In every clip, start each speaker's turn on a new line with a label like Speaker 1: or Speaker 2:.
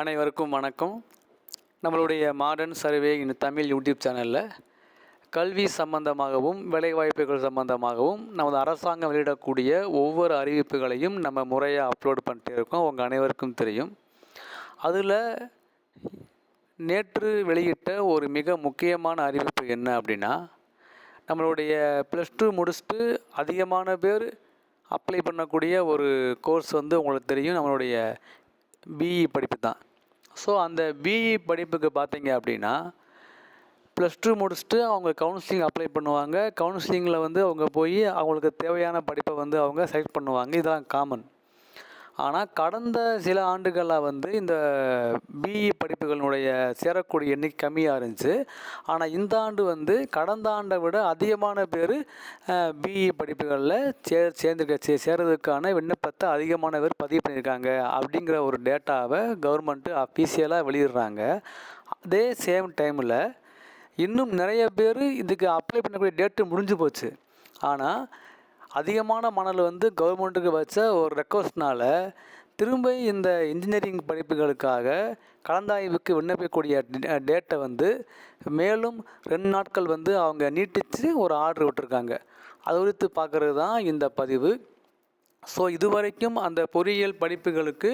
Speaker 1: அனைவருக்கும் வணக்கம். நம்மளுடைய modern survey in Tamil YouTube சேனலில் கல்வி சம்பந்தமாகவும் வேலைவாய்ப்புகள் சம்பந்தமாகவும் நமது அரசாங்கம் வெளியிடக்கூடிய ஒவ்வொரு அறிவிப்புகளையும் நம்ம முறையாக அப்லோட் பண்ணிட்டு இருக்கோம். உங்கள் அனைவருக்கும் தெரியும். அதில் நேற்று வெளியிட்ட ஒரு மிக முக்கியமான அறிவிப்பு என்ன அப்படின்னா நம்மளுடைய ப்ளஸ் டூ முடிச்சுட்டு அதிகமான பேர் அப்ளை பண்ணக்கூடிய ஒரு கோர்ஸ் வந்து உங்களுக்கு தெரியும். நம்மளுடைய பிஇ படிப்பு தான். ஸோ அந்த பிஇ படிப்புக்கு பார்த்தீங்க அப்படின்னா ப்ளஸ் டூ முடிச்சுட்டு அவங்க கவுன்சிலிங் அப்ளை பண்ணுவாங்க. கவுன்சிலிங்கில் வந்து அவங்க போய் அவங்களுக்கு தேவையான படிப்பை வந்து அவங்க செலக்ட் பண்ணுவாங்க. இதெல்லாம் காமன் ஆனால் கடந்த சில ஆண்டுகளாக வந்து இந்த பிஇ படிப்புகளினுடைய சேரக்கூடிய எண்ணிக்கை கம்மியாக இருந்துச்சு. ஆனால் இந்த ஆண்டு வந்து கடந்த ஆண்டை விட அதிகமான பேர் பிஇ படிப்புகளில் சே சேர்ந்துருக்க சே சேர்றதுக்கான விண்ணப்பத்தை அதிகமான பேர் பதிவு பண்ணியிருக்காங்க அப்படிங்கிற ஒரு டேட்டாவை கவர்மெண்ட்டு அஃபீஷியலாக வெளியிடுறாங்க. அதே சேம் டைமில் இன்னும் நிறைய பேர் இதுக்கு அப்ளை பண்ணக்கூடிய டேட்டு முடிஞ்சு போச்சு. ஆனால் அதிகமான மணல் வந்து கவர்மெண்ட்டுக்கு வச்ச ஒரு ரெக்வஸ்ட்னால் திரும்ப இந்த இன்ஜினியரிங் படிப்புகளுக்காக கலந்தாய்வுக்கு விண்ணப்பிக்கக்கூடிய டேட்டை வந்து மேலும் ரெண்டு நாட்கள் வந்து அவங்க நீட்டித்து ஒரு ஆர்டர் விட்டுருக்காங்க. அது குறித்து பார்க்குறது தான் இந்த பதிவு. ஸோ இதுவரைக்கும் அந்த பொறியியல் படிப்புகளுக்கு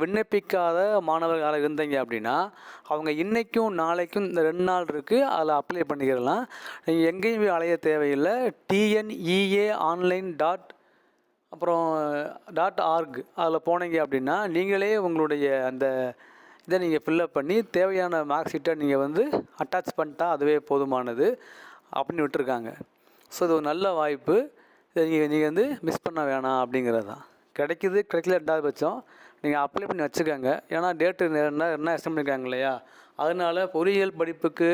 Speaker 1: விண்ணப்பிக்காத மாணவர்களாக இருந்தீங்க அப்படின்னா அவங்க இன்றைக்கும் நாளைக்கும் இந்த ரெண்டு நாள் இருக்குது அதில் அப்ளை பண்ணிக்கிறலாம். நீங்கள் எங்கேயும் அலைய தேவையில்லை. டிஎன்இஏ ஆன்லைன் டாட் அப்புறம் டாட் ஆர்க் அதில் போனீங்க அப்படின்னா நீங்களே உங்களுடைய அந்த இதை நீங்கள் ஃபில்லப் பண்ணி தேவையான மார்க் ஷீட்டை நீங்கள் வந்து அட்டாச் பண்ணிட்டா அதுவே போதுமானது அப்படின்னு விட்டுருக்காங்க. ஸோ இது ஒரு நல்ல வாய்ப்பு. இதை நீங்கள் நீங்கள் வந்து மிஸ் பண்ண வேணாம் அப்படிங்கிறது தான் கிடைக்குது கிடைக்கல ரெண்டாவது பட்சம். நீங்கள் அப்ளை பண்ணி வச்சுக்கோங்க. ஏன்னா டேட்டு என்ன என்ன எக்ஸ்டம் பண்ணியிருக்காங்க இல்லையா? அதனால் பொறியியல் படிப்புக்கு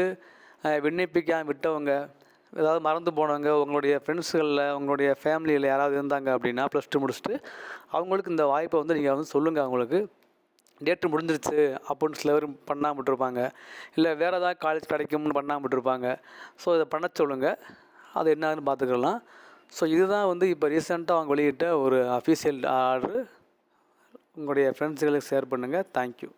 Speaker 1: விண்ணப்பிக்க விட்டவங்க ஏதாவது மறந்து போனவங்க உங்களுடைய ஃப்ரெண்ட்ஸுகளில் உங்களுடைய ஃபேமிலியில் யாராவது இருந்தாங்க அப்படின்னா ப்ளஸ் டூ முடிச்சுட்டு அவங்களுக்கு இந்த வாய்ப்பை வந்து நீங்கள் வந்து சொல்லுங்கள் அவங்களுக்கு. டேட்டு முடிஞ்சிருச்சு அப்படின்னு சில பேர் பண்ணாமல் விட்டுருப்பாங்க. இல்லை வேறு ஏதாவது காலேஜ் கிடைக்கும்னு பண்ணாமல் விட்டுருப்பாங்க. ஸோ இதை பண்ண சொல்லுங்கள் அது என்னன்னு பார்த்துக்கலாம். ஸோ இதுதான் வந்து இப்போ ரீசெண்டாக அவங்க வெளியிட்ட ஒரு அஃபீஷியல் ஆர்டர் உங்களுடைய ஃப்ரெண்ட்ஸுகளுக்கு ஷேர் பண்ணுங்கள் தேங்க்யூ